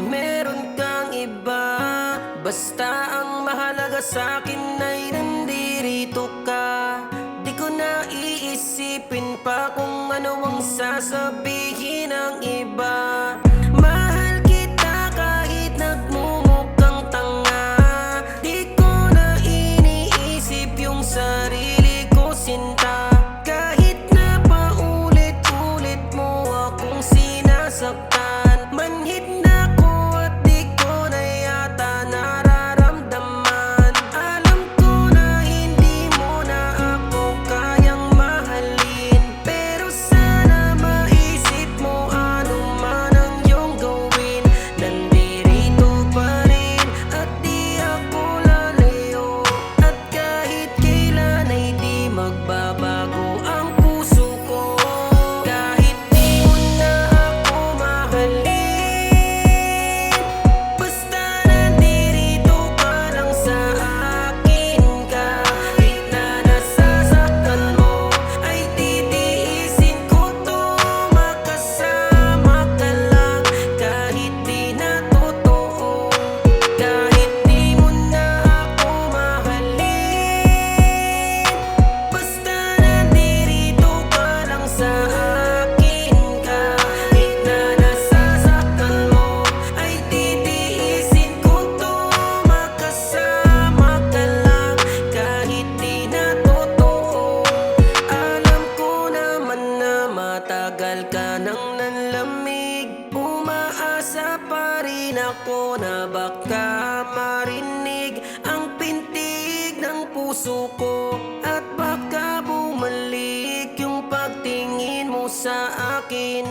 meron kang iba Basta ang mahalaga sa'kin ay nandirito ka. Di ko na iisipin pa kung ano ang sasabihin ng iba. pa rin ako na baka marinig Ang pintig ng puso ko. At baka bumalik yung pagtingin mo sa akin.